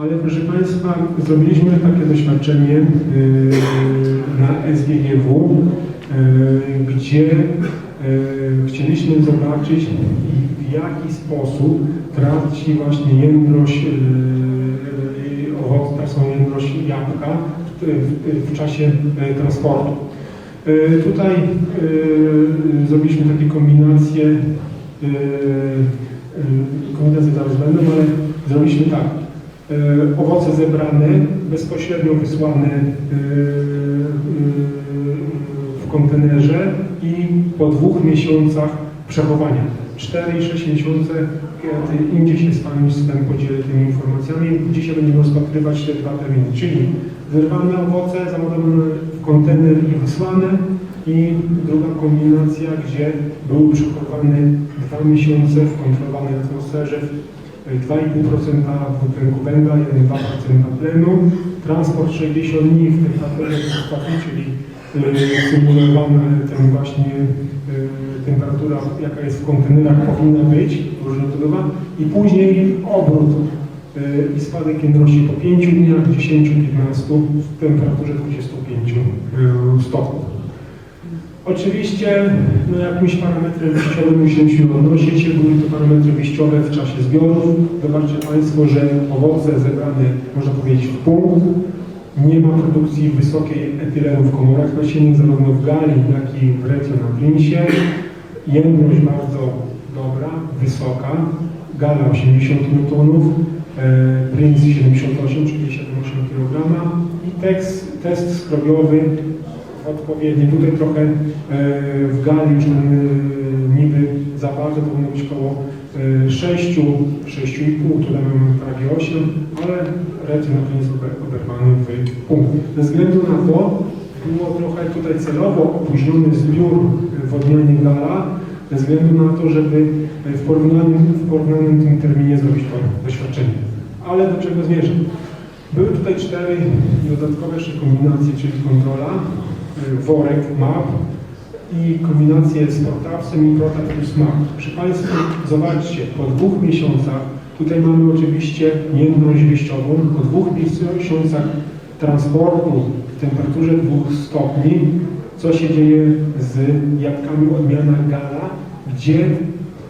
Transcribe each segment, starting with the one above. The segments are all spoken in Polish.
Ale proszę Państwa, zrobiliśmy takie doświadczenie yy, na SGGW, yy, gdzie yy, chcieliśmy zobaczyć w jaki sposób traci właśnie jędrość, yy, owoce, tracą jędrość jabłka w, w, czasie transportu. Tutaj zrobiliśmy takie kombinacje, kombinacje zaraz będą, ale zrobiliśmy tak. Yy, Owoce zebrane, bezpośrednio wysłane yy, yy, w kontenerze i po dwóch miesiącach przechowania. 4 i 6 miesiące, kiedy indziej się z Panem system podzielę tymi informacjami. Dzisiaj będziemy rozpatrywać te dwa terminy, czyli wyrwane owoce, zamontowane w kontener i wysłane i druga kombinacja, gdzie były przechowywane dwa miesiące w kontrolowanej atmosferze, 2,5% dwutlenku węgla, 1,2% tlenu, transport 60 dni w temperaturze wysokiej, czyli y, symulowana ten właśnie y, temperatura, jaka jest w kontenerach, powinna być różnorodnowa i później obrót y, i spadek jędrości po 5 dniach, 10, 15 w temperaturze 25 y, stopni. Oczywiście no, jakimś parametrem wyjściowym musieliśmy się odnosić, były to parametry wyjściowe w czasie zbiorów. Zobaczcie Państwo, że owoce zebrane, można powiedzieć, w punkt. Nie ma produkcji wysokiej etylenu w komorach nasiennych, zarówno w gali, jak i w retio na plinsie. Jędrość bardzo dobra, wysoka. Gala 80 newtonów, e, Prince 78, czyli 7,8 kg i tekst, test skrobiowy odpowiedni. Tutaj trochę e, w gali, czy e, niby za bardzo powinno być około e, 6, 6,5, tutaj mamy prawie 8, ale rety na ober- oberwany w punkt. Ze względu na to było trochę tutaj celowo opóźniony zbiór w odmianie gala, ze względu na to, żeby w porównaniu, w porównaniu tym terminie zrobić to doświadczenie. Ale do czego zmierzam? Były tutaj cztery dodatkowe jeszcze kombinacje, czyli kontrola, worek, map i protapsem i protap plus map. Przy Państwu zobaczcie, po dwóch miesiącach, tutaj mamy oczywiście jędrość wyjściową, po dwóch miesiącach transportu w temperaturze 2 stopni, co się dzieje z jabłkami odmiana gala, gdzie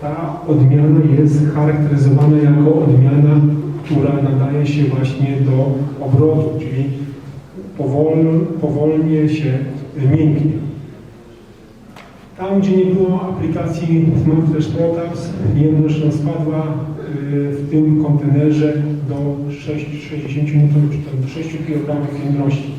ta odmiana jest charakteryzowana jako odmiana, która nadaje się właśnie do obrotu, czyli powol, powolnie się mięknie. Tam, gdzie nie było aplikacji Smart Flash Protaps, jędrość nam spadła y, w tym kontenerze do 6, 60 N, czy tam do 6 kg jędrości.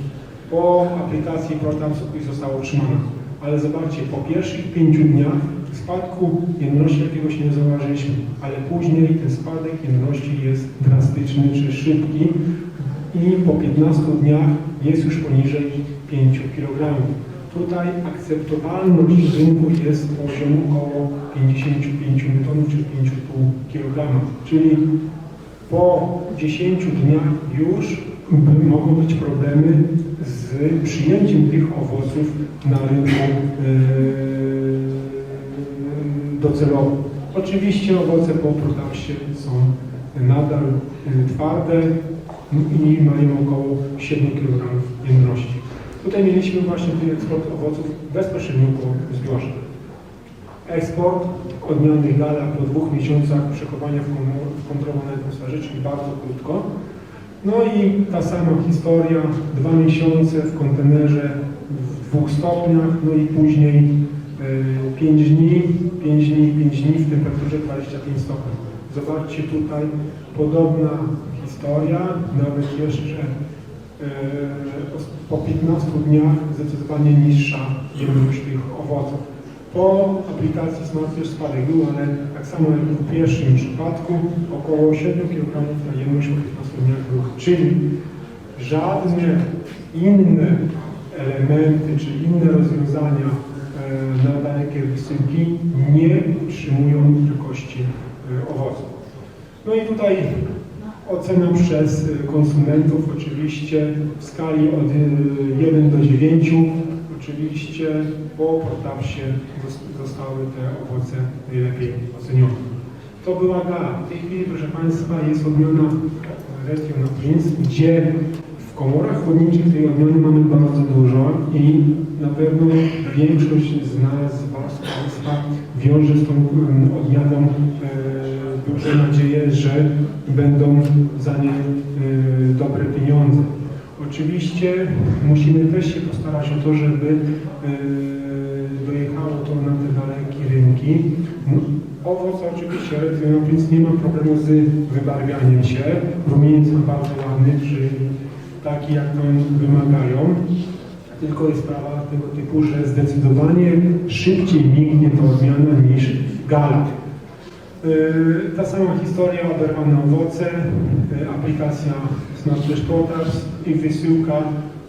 Po aplikacji Protaps już została utrzymana. Ale zobaczcie, po pierwszych 5 dniach spadku jędrości jakiegoś nie zauważyliśmy, ale później ten spadek jędrości jest drastyczny czy szybki i po 15 dniach jest już poniżej 5 kg. Tutaj akceptowalność rynku jest poziom około 55 N, czy 5,5 kg. Czyli po 10 dniach już mogą być problemy z przyjęciem tych owoców na rynku yy, docelowym. Oczywiście owoce po protapsie są nadal yy, twarde i mają około 7 kg jędrości. Tutaj mieliśmy właśnie ten eksport owoców bezpośrednio po zbiorze. Eksport odmiany gala po dwóch miesiącach przechowania w kon- w kontrolowanej atmosferze, czyli bardzo krótko. No i ta sama historia, dwa miesiące w kontenerze w dwóch stopniach, no i później y, 5 dni, 5 dni, 5 dni w temperaturze 25 stopni. Zobaczcie tutaj podobna historia, nawet jeszcze e, po 15 dniach zdecydowanie niższa jędrość tych owoców. Po aplikacji Smart też spadek był, ale tak samo jak w pierwszym przypadku około 7 kg na jędrość po 15 dniach był. Czyli żadne inne elementy czy inne rozwiązania e, na dane kierownictwki nie utrzymują e, owoców. No i tutaj ocena przez y, konsumentów oczywiście w skali od y, 1 do 9. Oczywiście po protapsie zos- zostały te owoce najlepiej ocenione. To była gala. W tej chwili, proszę Państwa, jest odmiana Region Prince, gdzie w komorach chłodniczych tej odmiany mamy bardzo dużo i na pewno większość z nas, z Was, Państwa wiąże z tą em, odmianą e, duże nadzieje, że będą za nie e, dobre pieniądze. Oczywiście musimy też się postarać o to, żeby e, dojechało to na te dalekie rynki. Owoc oczywiście, no więc nie ma problemu z wybarwianiem się. Rumieniec bardzo ładny, czyli taki jak to wymagają. Tylko jest sprawa tego typu, że zdecydowanie szybciej mignie ta odmiana niż galat. Yy, Ta sama historia, oberwane owoce, yy, aplikacja Smartflash Potars i wysyłka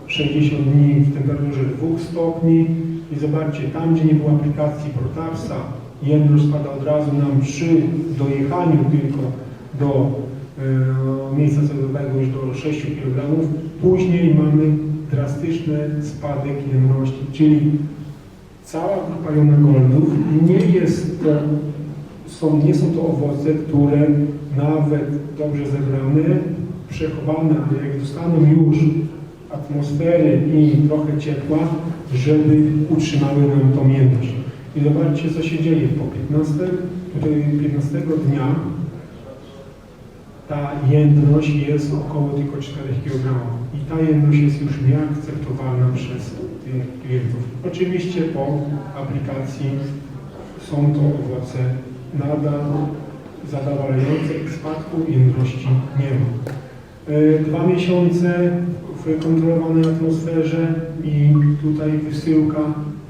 60 dni w temperaturze 2 stopni. I zobaczcie, tam gdzie nie było aplikacji Protarsa, jędrność spada od razu nam przy dojechaniu tylko do yy, miejsca celowego już do 6 kg. Później mamy drastyczny spadek jędrności, czyli cała grupa jonagoldów nie jest są, nie są to owoce, które nawet dobrze zebrane, przechowane, ale jak dostaną już atmosfery i trochę ciepła, żeby utrzymały nam tą jędrność. I zobaczcie, co się dzieje. Po 15, tutaj 15 dnia ta jędrność jest około tylko 4 kg. I ta jędrność jest już nieakceptowalna przez tych klientów. Oczywiście po aplikacji są to owoce nadal zadowalające i spadku jędrności nie ma. E, Dwa miesiące w kontrolowanej atmosferze i tutaj wysyłka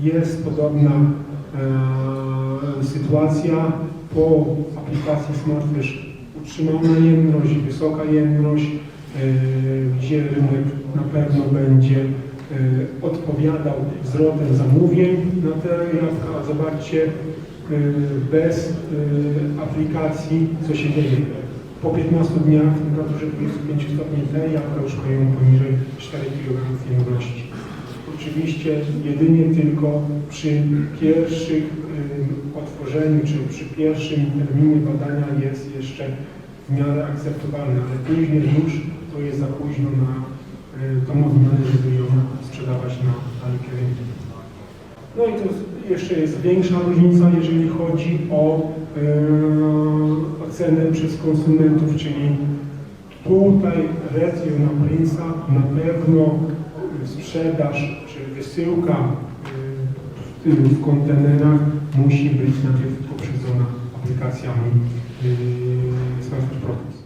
jest podobna e, sytuacja. Po aplikacji SmartFish utrzymana jędrność, wysoka jędrność, e, gdzie rynek na pewno będzie odpowiadał wzrotem zamówień na te jabłka. Zobaczcie, e, bez e, aplikacji, co się dzieje. Po 15 dniach w temperaturze 25 stopni te jabłka już mają poniżej 4 kg jędrności. Oczywiście jedynie tylko przy pierwszych y, otworzeniu, czy przy pierwszym terminie badania jest jeszcze w miarę akceptowalne, ale później już to jest za późno na y, tą sprzedawać na. No i to jeszcze jest większa różnica, jeżeli chodzi o e, ocenę przez konsumentów, czyli tutaj Rezio na Prince'a na pewno sprzedaż czy wysyłka e, w, w kontenerach musi być najpierw poprzedzona aplikacjami e, Smartphone Products.